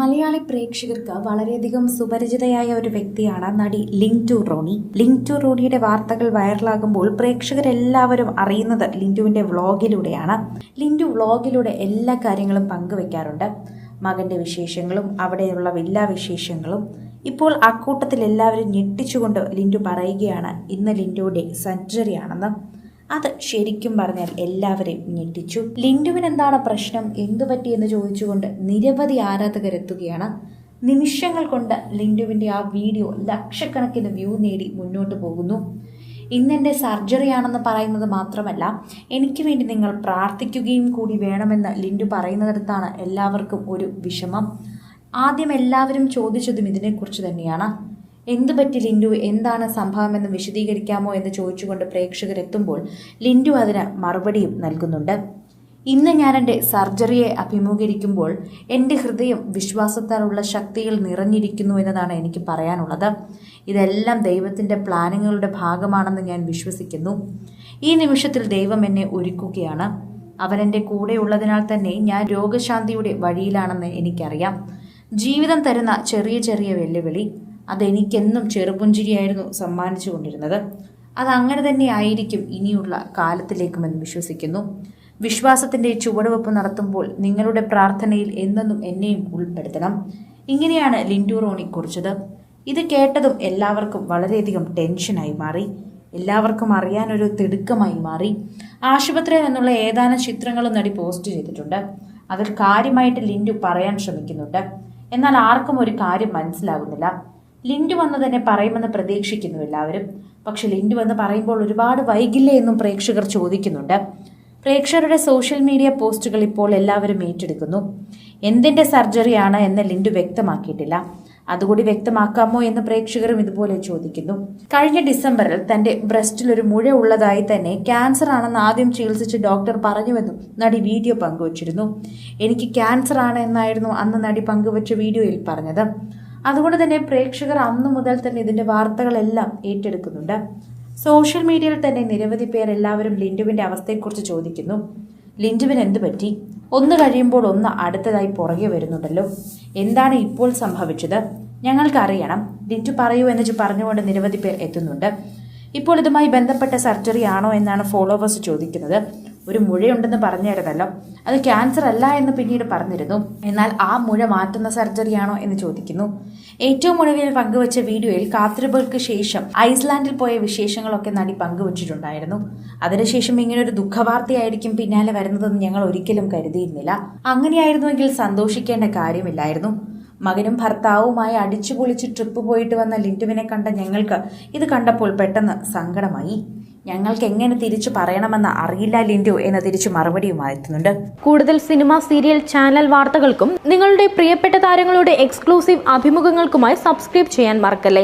മലയാളി പ്രേക്ഷകർക്ക് വളരെയധികം സുപരിചിതയായ ഒരു വ്യക്തിയാണ് നടി ലിങ്ടു റോണി. ലിങ്ടു റോണിയുടെ വാർത്തകൾ വൈറലാകുമ്പോൾ പ്രേക്ഷകരെല്ലാവരും അറിയുന്നത് ലിന്റുവിന്റെ വ്ളോഗിലൂടെയാണ്. ലിന്റു വ്ളോഗിലൂടെ എല്ലാ കാര്യങ്ങളും പങ്കുവെക്കാറുണ്ട്. മകന്റെ വിശേഷങ്ങളും അവിടെയുള്ള വില്ലാ വിശേഷങ്ങളും. ഇപ്പോൾ അക്കൂട്ടത്തിൽ എല്ലാവരും ഞെട്ടിച്ചുകൊണ്ട് ലിന്റു പറയുകയാണ് ഇന്ന് ലിന്റുവിന്റെ സെഞ്ചുറിയാണെന്ന്. അത് ശരിക്കും പറഞ്ഞാൽ എല്ലാവരെയും ഞെട്ടിച്ചു. ലിൻഡുവിന് എന്താണ് പ്രശ്നം? എന്തു പറ്റിയെന്ന് ചോദിച്ചുകൊണ്ട് നിരവധി ആരാധകരെത്തുകയാണ്. നിമിഷങ്ങൾ കൊണ്ട് ലിൻഡുവിന്റെ ആ വീഡിയോ ലക്ഷക്കണക്കിന് വ്യൂ നേടി മുന്നോട്ട് പോകുന്നു. ഇന്നെന്റെ സർജറി ആണെന്ന് പറയുന്നത് മാത്രമല്ല എനിക്ക് വേണ്ടി നിങ്ങൾ പ്രാർത്ഥിക്കുകയും കൂടി വേണമെന്ന് ലിൻഡു പറയുന്നിടത്താണ് എല്ലാവർക്കും ഒരു വിഷമം. ആദ്യം എല്ലാവരും ചോദിച്ചതും ഇതിനെക്കുറിച്ച് തന്നെയാണ്. എന്തു പറ്റി ലിൻഡു? എന്താണ് സംഭവമെന്ന് വിശദീകരിക്കാമോ എന്ന് ചോദിച്ചുകൊണ്ട് പ്രേക്ഷകർ പ്രേക്ഷകരെത്തുമ്പോൾ ലിൻഡു അതിന് മറുപടിയും നൽകുന്നുണ്ട്. ഇന്ന് ഞാൻ എന്റെ സർജറിയെ അഭിമുഖീകരിക്കുമ്പോൾ എന്റെ ഹൃദയം വിശ്വാസത്താലുള്ള ശക്തിയിൽ നിറഞ്ഞിരിക്കുന്നു എന്നതാണ് എനിക്ക് പറയാനുള്ളത്. ഇതെല്ലാം ദൈവത്തിന്റെ പ്ലാനിങ്ങുകളുടെ ഭാഗമാണെന്ന് ഞാൻ വിശ്വസിക്കുന്നു. ഈ നിമിഷത്തിൽ ദൈവം എന്നെ ഒരുക്കുകയാണ്. അവൻ എന്റെ കൂടെയുള്ളതിനാൽ തന്നെ ഞാൻ രോഗശാന്തിയുടെ വഴിയിലാണെന്ന് എനിക്കറിയാം. ജീവിതം തരുന്ന ചെറിയ ചെറിയ വെല്ലുവിളി. അതെനിക്കെന്നും ചെറുപുഞ്ചിരിയായിരുന്നു സമ്മാനിച്ചു കൊണ്ടിരുന്നത് അതങ്ങനെ തന്നെ ആയിരിക്കും ഇനിയുള്ള കാലത്തിലേക്കുമെന്ന് വിശ്വസിക്കുന്നു. വിശ്വാസത്തിന്റെ ചുവടുവെപ്പ് നടത്തുമ്പോൾ നിങ്ങളുടെ പ്രാർത്ഥനയിൽ എന്നെന്നും എന്നെയും ഉൾപ്പെടുത്തണം. ഇങ്ങനെയാണ് ലിൻഡു റോണി കുറിച്ചത്. ഇത് കേട്ടതും എല്ലാവർക്കും വളരെയധികം ടെൻഷനായി മാറി. എല്ലാവർക്കും അറിയാനൊരു തിടുക്കമായി മാറി. ആശുപത്രിയിൽ നിന്നുള്ള ഏതാനും ചിത്രങ്ങളും നടി പോസ്റ്റ് ചെയ്തിട്ടുണ്ട്. അതിൽ കാര്യമായിട്ട് ലിൻഡു പറയാൻ ശ്രമിക്കുന്നുണ്ട്. എന്നാൽ ആർക്കും ഒരു കാര്യം മനസ്സിലാകുന്നില്ല. ലിൻഡു വന്ന് തന്നെ പറയുമെന്ന് പ്രതീക്ഷിക്കുന്നു എല്ലാവരും. പക്ഷെ ലിൻഡു വന്ന് പറയുമ്പോൾ ഒരുപാട് വൈകില്ലേ എന്നും പ്രേക്ഷകർ ചോദിക്കുന്നുണ്ട്. പ്രേക്ഷകരുടെ സോഷ്യൽ മീഡിയ പോസ്റ്റുകൾ ഇപ്പോൾ എല്ലാവരും ഏറ്റെടുക്കുന്നു. എന്തിന്റെ സർജറിയാണ് എന്ന് ലിൻഡു വ്യക്തമാക്കിയിട്ടില്ല. അതുകൂടി വ്യക്തമാക്കാമോ എന്ന് പ്രേക്ഷകരും ഇതുപോലെ ചോദിക്കുന്നു. കഴിഞ്ഞ ഡിസംബറിൽ തന്റെ ബ്രസ്റ്റിൽ ഒരു മുഴ ഉള്ളതായി തന്നെ ക്യാൻസർ ആണെന്ന് ആദ്യം ചികിത്സിച്ച് ഡോക്ടർ പറഞ്ഞുവെന്നും നടി വീഡിയോ പങ്കുവച്ചിരുന്നു. എനിക്ക് ക്യാൻസർ ആണ് എന്നായിരുന്നു അന്ന് നടി പങ്കുവച്ച വീഡിയോയിൽ പറഞ്ഞത്. അതുകൊണ്ട് തന്നെ പ്രേക്ഷകർ അന്നു മുതൽ തന്നെ ഇതിന്റെ വാർത്തകളെല്ലാം ഏറ്റെടുക്കുന്നുണ്ട്. സോഷ്യൽ മീഡിയയിൽ തന്നെ നിരവധി പേർ എല്ലാവരും ലിൻഡുവിന്റെ അവസ്ഥയെക്കുറിച്ച് ചോദിക്കുന്നു. ലിൻഡുവിന് എന്തു പറ്റി? ഒന്ന് കഴിയുമ്പോൾ ഒന്ന് അടുത്തതായി പുറകെ വരുന്നുണ്ടല്ലോ. എന്താണ് ഇപ്പോൾ സംഭവിച്ചത്? ഞങ്ങൾക്കറിയണം. ലിൻഡു പറയൂ എന്ന് പറഞ്ഞുകൊണ്ട് നിരവധി പേർ എത്തുന്നുണ്ട്. ഇപ്പോൾ ഇതുമായി ബന്ധപ്പെട്ട സർജറി ആണോ എന്നാണ് ഫോളോവേഴ്സ് ചോദിക്കുന്നത്. ഒരു മുഴയുണ്ടെന്ന് പറഞ്ഞായിരുന്നല്ലോ. അത് ക്യാൻസർ അല്ല എന്ന് പിന്നീട് പറഞ്ഞിരുന്നു. എന്നാൽ ആ മുഴ മാറ്റുന്ന സർജറിയാണോ എന്ന് ചോദിക്കുന്നു. ഏറ്റവും ഒടുവിൽ പങ്കുവച്ച വീഡിയോയിൽ കാത്തിരിപ്പുകൾക്ക് ശേഷം ഐസ്ലാൻഡിൽ പോയ വിശേഷങ്ങളൊക്കെ നടി പങ്കുവച്ചിട്ടുണ്ടായിരുന്നു. അതിനുശേഷം ഇങ്ങനെ ഒരു ദുഃഖവാർത്തയായിരിക്കും പിന്നാലെ വരുന്നതെന്ന് ഞങ്ങൾ ഒരിക്കലും കരുതിയിരുന്നില്ല. അങ്ങനെയായിരുന്നുവെങ്കിൽ സന്തോഷിക്കേണ്ട കാര്യമില്ലായിരുന്നു. മകനും ഭർത്താവുമായി അടിച്ചുപൊളിച്ച് ട്രിപ്പ് പോയിട്ട് വന്ന ലിന്റുവിനെ കണ്ട ഞങ്ങൾക്ക് ഇത് കണ്ടപ്പോൾ പെട്ടെന്ന് സങ്കടമായി. ഞങ്ങൾക്ക് എങ്ങനെ തിരിച്ചു പറയണമെന്ന് അറിയില്ല ലിൻഡു എന്ന തിരിച്ചു മറുപടിയുമായി എത്തുന്നുണ്ട് കൂടുതൽ സിനിമ സീരിയൽ ചാനൽ വാർത്തകൾക്കും നിങ്ങളുടെ പ്രിയപ്പെട്ട താരങ്ങളുടെ എക്സ്ക്ലൂസീവ് അഭിമുഖങ്ങൾക്കുമായി സബ്സ്ക്രൈബ് ചെയ്യാൻ മറക്കല്ലേ?